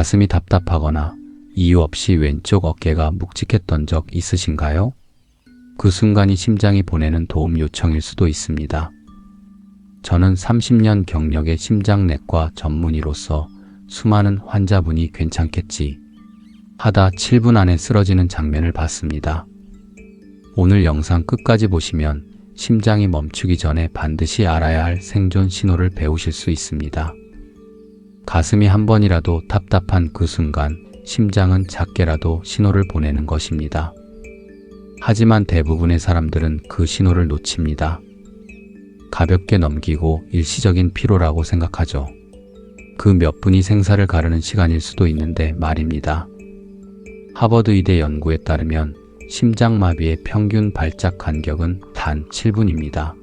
가슴이 답답하거나 이유 없이 왼쪽 어깨가 묵직했던 적 있으신가요? 그 순간이 심장이 보내는 도움 요청일 수도 있습니다. 저는 30년 경력의 심장내과 전문의로서 수많은 환자분이 괜찮겠지 하다 7분 안에 쓰러지는 장면을 봤습니다. 오늘 영상 끝까지 보시면 심장이 멈추기 전에 반드시 알아야 할 생존 신호를 배우실 수 있습니다. 가슴이 한 번이라도 답답한 그 순간 심장은 작게라도 신호를 보내는 것입니다. 하지만 대부분의 사람들은 그 신호를 놓칩니다. 가볍게 넘기고 일시적인 피로라고 생각하죠. 그 몇 분이 생사를 가르는 시간일 수도 있는데 말입니다. 하버드 의대 연구에 따르면 심장마비의 평균 발작 간격은 단 7분입니다.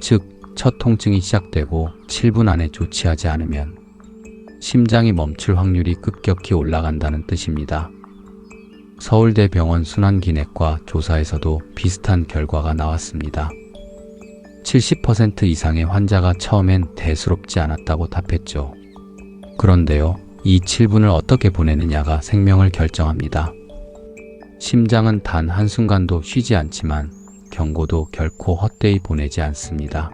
즉, 첫 통증이 시작되고 7분 안에 조치하지 않으면 심장이 멈출 확률이 급격히 올라간다는 뜻입니다. 서울대병원 순환기내과 조사에서도 비슷한 결과가 나왔습니다. 70% 이상의 환자가 처음엔 대수롭지 않았다고 답했죠. 그런데요, 이 7분을 어떻게 보내느냐가 생명을 결정합니다. 심장은 단 한순간도 쉬지 않지만 경고도 결코 헛되이 보내지 않습니다.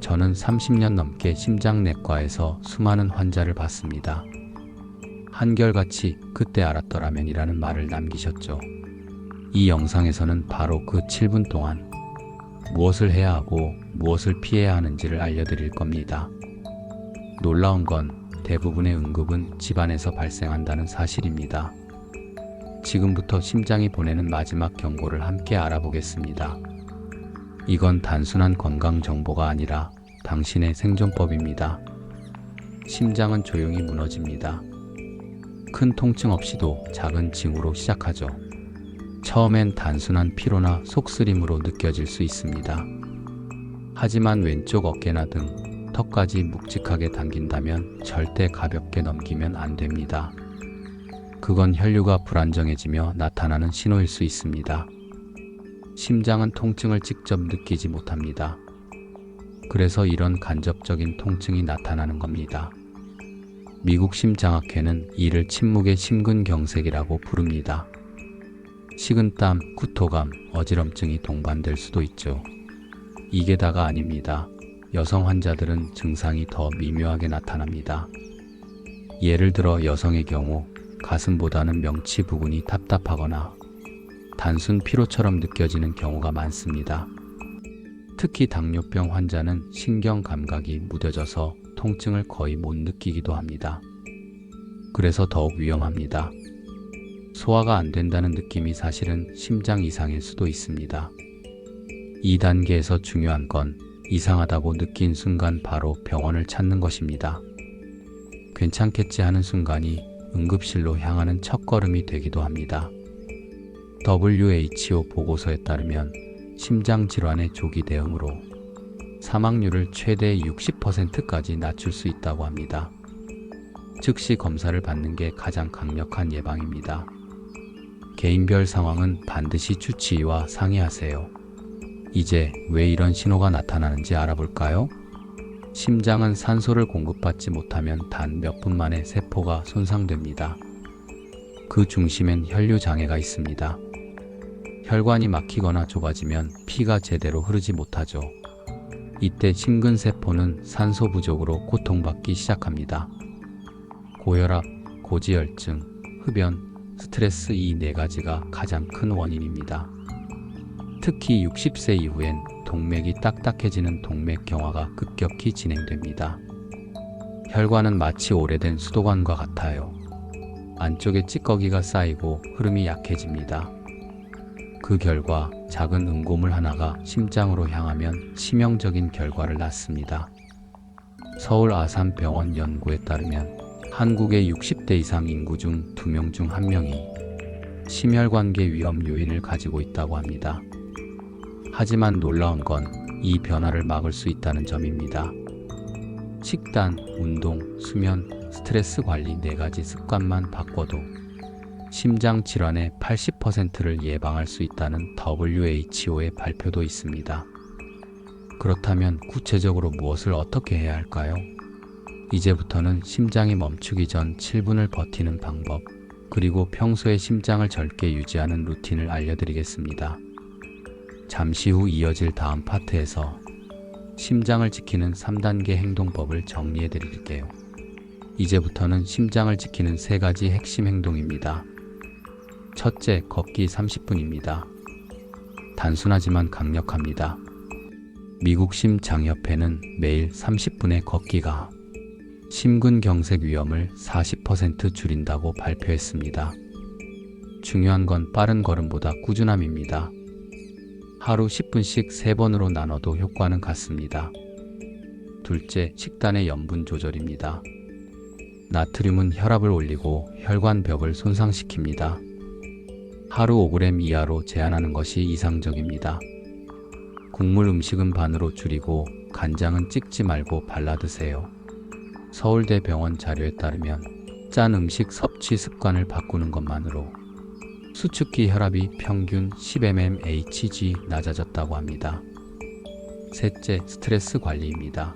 저는 30년 넘게 심장내과에서 수많은 환자를 봤습니다. 한결같이 그때 알았더라면이라는 말을 남기셨죠. 이 영상에서는 바로 그 7분 동안 무엇을 해야 하고 무엇을 피해야 하는지를 알려드릴 겁니다. 놀라운 건 대부분의 응급은 집안에서 발생한다는 사실입니다. 지금부터 심장이 보내는 마지막 경고를 함께 알아보겠습니다. 이건 단순한 건강 정보가 아니라 당신의 생존법입니다. 심장은 조용히 무너집니다. 큰 통증 없이도 작은 징후로 시작하죠. 처음엔 단순한 피로나 속쓰림으로 느껴질 수 있습니다. 하지만 왼쪽 어깨나 등 턱까지 묵직하게 당긴다면 절대 가볍게 넘기면 안 됩니다. 그건 혈류가 불안정해지며 나타나는 신호일 수 있습니다. 심장은 통증을 직접 느끼지 못합니다. 그래서 이런 간접적인 통증이 나타나는 겁니다. 미국 심장학회는 이를 침묵의 심근경색이라고 부릅니다. 식은땀, 구토감, 어지럼증이 동반될 수도 있죠. 이게 다가 아닙니다. 여성 환자들은 증상이 더 미묘하게 나타납니다. 예를 들어 여성의 경우 가슴보다는 명치 부근이 답답하거나 단순 피로처럼 느껴지는 경우가 많습니다. 특히 당뇨병 환자는 신경 감각이 무뎌져서 통증을 거의 못 느끼기도 합니다. 그래서 더욱 위험합니다. 소화가 안 된다는 느낌이 사실은 심장 이상일 수도 있습니다. 2단계에서 중요한 건 이상하다고 느낀 순간 바로 병원을 찾는 것입니다. 괜찮겠지 하는 순간이 응급실로 향하는 첫걸음이 되기도 합니다. WHO 보고서에 따르면 심장 질환의 조기 대응으로 사망률을 최대 60%까지 낮출 수 있다고 합니다. 즉시 검사를 받는 게 가장 강력한 예방입니다. 개인별 상황은 반드시 주치의와 상의하세요. 이제 왜 이런 신호가 나타나는지 알아볼까요? 심장은 산소를 공급받지 못하면 단 몇 분 만에 세포가 손상됩니다. 그 중심엔 혈류 장애가 있습니다. 혈관이 막히거나 좁아지면 피가 제대로 흐르지 못하죠. 이때 심근세포는 산소 부족으로 고통받기 시작합니다. 고혈압, 고지혈증, 흡연, 스트레스 이 네 가지가 가장 큰 원인입니다. 특히 60세 이후엔 동맥이 딱딱해지는 동맥경화가 급격히 진행됩니다. 혈관은 마치 오래된 수도관과 같아요. 안쪽에 찌꺼기가 쌓이고 흐름이 약해집니다. 그 결과 작은 응고물 하나가 심장으로 향하면 치명적인 결과를 낳습니다. 서울 아산병원 연구에 따르면 한국의 60대 이상 인구 중 2명 중 1명이 심혈관계 위험 요인을 가지고 있다고 합니다. 하지만 놀라운 건 이 변화를 막을 수 있다는 점입니다. 식단, 운동, 수면, 스트레스 관리 네 가지 습관만 바꿔도 심장 질환의 80%를 예방할 수 있다는 WHO의 발표도 있습니다. 그렇다면 구체적으로 무엇을 어떻게 해야 할까요? 이제부터는 심장이 멈추기 전 7분을 버티는 방법, 그리고 평소에 심장을 젊게 유지하는 루틴을 알려드리겠습니다. 잠시 후 이어질 다음 파트에서 심장을 지키는 3단계 행동법을 정리해 드릴게요. 이제부터는 심장을 지키는 세 가지 핵심 행동입니다. 첫째, 걷기 30분입니다. 단순하지만 강력합니다. 미국 심장협회는 매일 30분의 걷기가 심근경색 위험을 40% 줄인다고 발표했습니다. 중요한 건 빠른 걸음보다 꾸준함입니다. 하루 10분씩 3번으로 나눠도 효과는 같습니다. 둘째, 식단의 염분 조절입니다. 나트륨은 혈압을 올리고 혈관벽을 손상시킵니다. 하루 5g 이하로 제한하는 것이 이상적입니다. 국물 음식은 반으로 줄이고 간장은 찍지 말고 발라 드세요. 서울대 병원 자료에 따르면 짠 음식 섭취 습관을 바꾸는 것만으로 수축기 혈압이 평균 10mmHg 낮아졌다고 합니다. 셋째, 스트레스 관리입니다.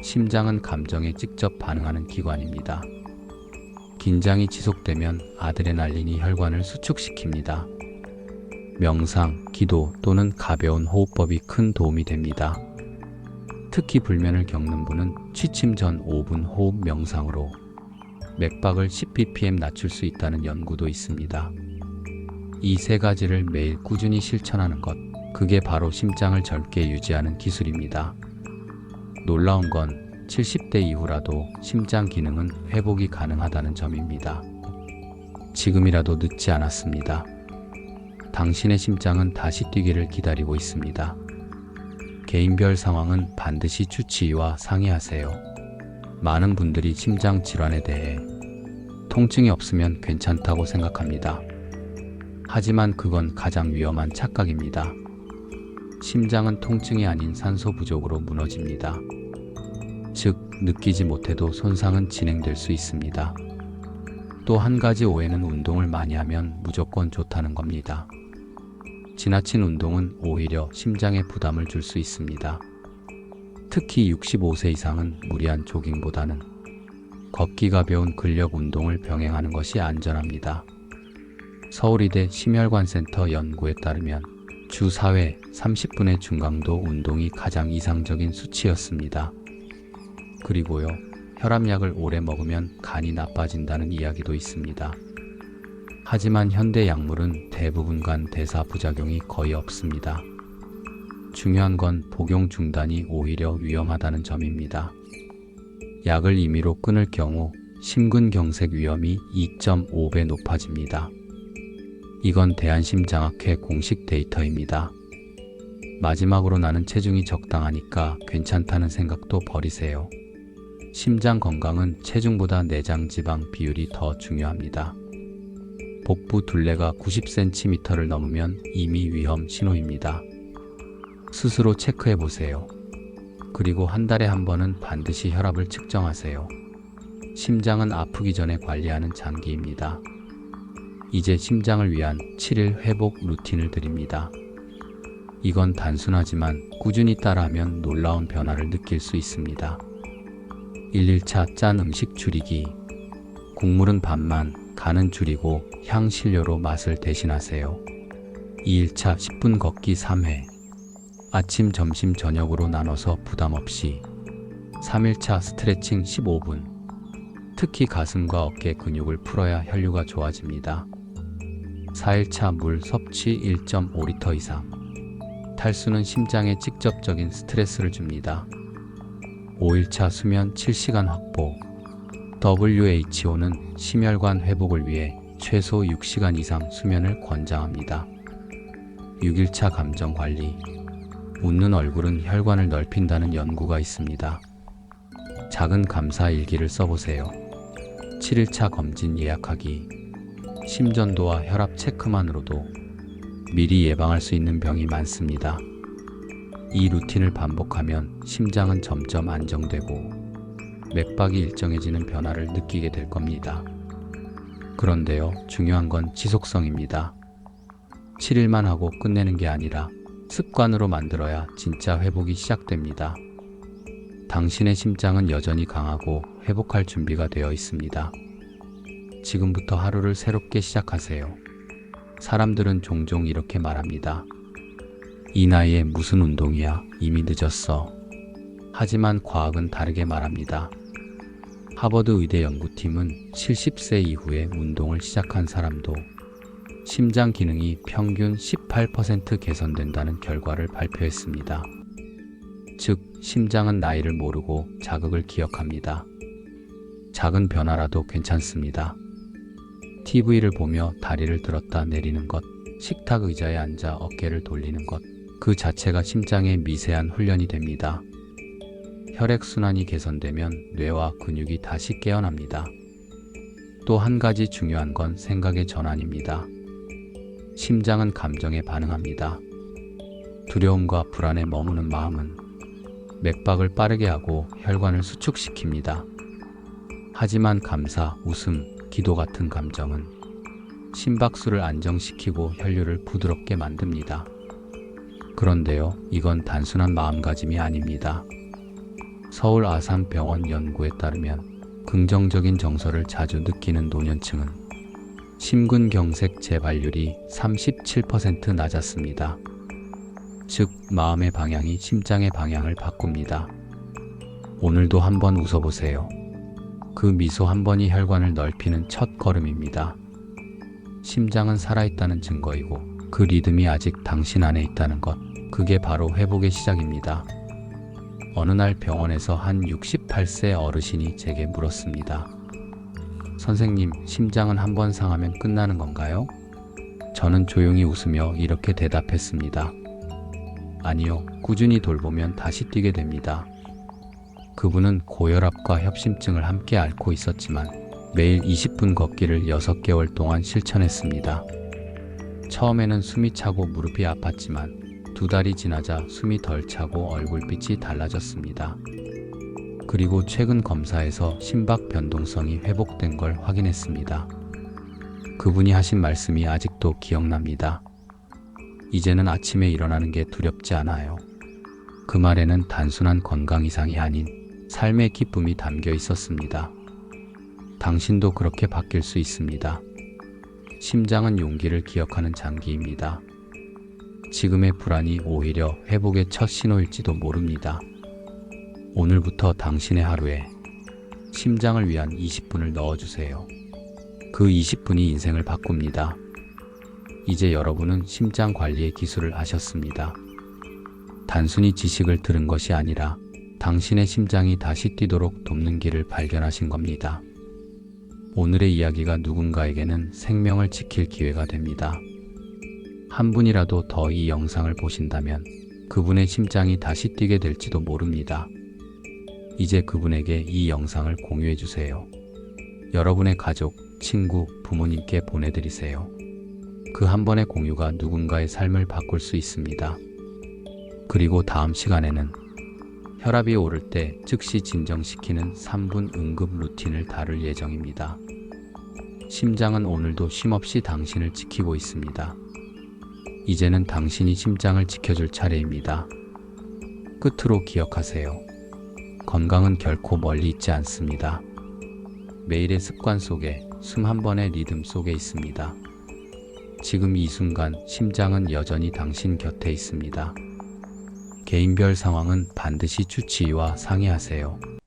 심장은 감정에 직접 반응하는 기관입니다. 긴장이 지속되면 아드레날린이 혈관을 수축시킵니다. 명상, 기도 또는 가벼운 호흡법이 큰 도움이 됩니다. 특히 불면을 겪는 분은 취침 전 5분 호흡 명상으로 맥박을 10bpm 낮출 수 있다는 연구도 있습니다. 이 세 가지를 매일 꾸준히 실천하는 것, 그게 바로 심장을 젊게 유지하는 기술입니다. 놀라운 건 70대 이후라도 심장 기능은 회복이 가능하다는 점입니다. 지금이라도 늦지 않았습니다. 당신의 심장은 다시 뛰기를 기다리고 있습니다. 개인별 상황은 반드시 주치의와 상의하세요. 많은 분들이 심장 질환에 대해 통증이 없으면 괜찮다고 생각합니다. 하지만 그건 가장 위험한 착각입니다. 심장은 통증이 아닌 산소 부족으로 무너집니다. 즉, 느끼지 못해도 손상은 진행될 수 있습니다. 또 한 가지 오해는 운동을 많이 하면 무조건 좋다는 겁니다. 지나친 운동은 오히려 심장에 부담을 줄 수 있습니다. 특히 65세 이상은 무리한 조깅보다는 걷기 가벼운 근력 운동을 병행하는 것이 안전합니다. 서울이대 심혈관센터 연구에 따르면 주 4회 30분의 중강도 운동이 가장 이상적인 수치였습니다. 그리고요, 혈압약을 오래 먹으면 간이 나빠진다는 이야기도 있습니다. 하지만 현대 약물은 대부분 간 대사 부작용이 거의 없습니다. 중요한 건 복용 중단이 오히려 위험하다는 점입니다. 약을 임의로 끊을 경우 심근경색 위험이 2.5배 높아집니다. 이건 대한심장학회 공식 데이터입니다. 마지막으로 나는 체중이 적당하니까 괜찮다는 생각도 버리세요. 심장 건강은 체중보다 내장 지방 비율이 더 중요합니다. 복부 둘레가 90cm를 넘으면 이미 위험 신호입니다. 스스로 체크해 보세요. 그리고 한 달에 한 번은 반드시 혈압을 측정하세요. 심장은 아프기 전에 관리하는 장기입니다. 이제 심장을 위한 7일 회복 루틴을 드립니다. 이건 단순하지만 꾸준히 따라하면 놀라운 변화를 느낄 수 있습니다. 1일차 짠 음식 줄이기. 국물은 반만, 간은 줄이고 향신료로 맛을 대신하세요. 2일차 10분 걷기 3회. 아침, 점심, 저녁으로 나눠서 부담 없이. 3일차 스트레칭 15분. 특히 가슴과 어깨 근육을 풀어야 혈류가 좋아집니다. 4일차 물 섭취 1.5리터 이상. 탈수는 심장에 직접적인 스트레스를 줍니다. 5일차 수면 7시간 확보. WHO는 심혈관 회복을 위해 최소 6시간 이상 수면을 권장합니다. 6일차 감정 관리. 웃는 얼굴은 혈관을 넓힌다는 연구가 있습니다. 작은 감사 일기를 써보세요. 7일차 검진 예약하기. 심전도와 혈압 체크만으로도 미리 예방할 수 있는 병이 많습니다. 이 루틴을 반복하면 심장은 점점 안정되고 맥박이 일정해지는 변화를 느끼게 될 겁니다. 그런데요, 중요한 건 지속성입니다. 7일만 하고 끝내는 게 아니라 습관으로 만들어야 진짜 회복이 시작됩니다. 당신의 심장은 여전히 강하고 회복할 준비가 되어 있습니다. 지금부터 하루를 새롭게 시작하세요. 사람들은 종종 이렇게 말합니다. 이 나이에 무슨 운동이야? 이미 늦었어. 하지만 과학은 다르게 말합니다. 하버드 의대 연구팀은 70세 이후에 운동을 시작한 사람도 심장 기능이 평균 18% 개선된다는 결과를 발표했습니다. 즉, 심장은 나이를 모르고 자극을 기억합니다. 작은 변화라도 괜찮습니다. TV를 보며 다리를 들었다 내리는 것, 식탁 의자에 앉아 어깨를 돌리는 것, 그 자체가 심장의 미세한 훈련이 됩니다. 혈액순환이 개선되면 뇌와 근육이 다시 깨어납니다. 또 한 가지 중요한 건 생각의 전환입니다. 심장은 감정에 반응합니다. 두려움과 불안에 머무는 마음은 맥박을 빠르게 하고 혈관을 수축시킵니다. 하지만 감사, 웃음, 기도 같은 감정은 심박수를 안정시키고 혈류를 부드럽게 만듭니다. 그런데요, 이건 단순한 마음가짐이 아닙니다. 서울 아산병원 연구에 따르면 긍정적인 정서를 자주 느끼는 노년층은 심근경색 재발률이 37% 낮았습니다. 즉, 마음의 방향이 심장의 방향을 바꿉니다. 오늘도 한번 웃어보세요. 그 미소 한 번이 혈관을 넓히는 첫 걸음입니다. 심장은 살아있다는 증거이고 그 리듬이 아직 당신 안에 있다는 것, 그게 바로 회복의 시작입니다. 어느 날 병원에서 한 68세 어르신이 제게 물었습니다. 선생님, 심장은 한 번 상하면 끝나는 건가요? 저는 조용히 웃으며 이렇게 대답했습니다. 아니요, 꾸준히 돌보면 다시 뛰게 됩니다. 그분은 고혈압과 협심증을 함께 앓고 있었지만 매일 20분 걷기를 6개월 동안 실천했습니다. 처음에는 숨이 차고 무릎이 아팠지만 두 달이 지나자 숨이 덜 차고 얼굴빛이 달라졌습니다. 그리고 최근 검사에서 심박 변동성이 회복된 걸 확인했습니다. 그분이 하신 말씀이 아직도 기억납니다. 이제는 아침에 일어나는 게 두렵지 않아요. 그 말에는 단순한 건강 이상이 아닌 삶의 기쁨이 담겨 있었습니다. 당신도 그렇게 바뀔 수 있습니다. 심장은 용기를 기억하는 장기입니다. 지금의 불안이 오히려 회복의 첫 신호일지도 모릅니다. 오늘부터 당신의 하루에 심장을 위한 20분을 넣어주세요. 그 20분이 인생을 바꿉니다. 이제 여러분은 심장 관리의 기술을 아셨습니다. 단순히 지식을 들은 것이 아니라 당신의 심장이 다시 뛰도록 돕는 길을 발견하신 겁니다. 오늘의 이야기가 누군가에게는 생명을 지킬 기회가 됩니다. 한 분이라도 더 이 영상을 보신다면 그분의 심장이 다시 뛰게 될지도 모릅니다. 이제 그분에게 이 영상을 공유해 주세요. 여러분의 가족, 친구, 부모님께 보내드리세요. 그 한 번의 공유가 누군가의 삶을 바꿀 수 있습니다. 그리고 다음 시간에는 혈압이 오를 때 즉시 진정시키는 3분 응급 루틴을 다룰 예정입니다. 심장은 오늘도 쉼없이 당신을 지키고 있습니다. 이제는 당신이 심장을 지켜줄 차례입니다. 끝으로 기억하세요. 건강은 결코 멀리 있지 않습니다. 매일의 습관 속에 숨 한 번의 리듬 속에 있습니다. 지금 이 순간 심장은 여전히 당신 곁에 있습니다. 개인별 상황은 반드시 주치의와 상의하세요.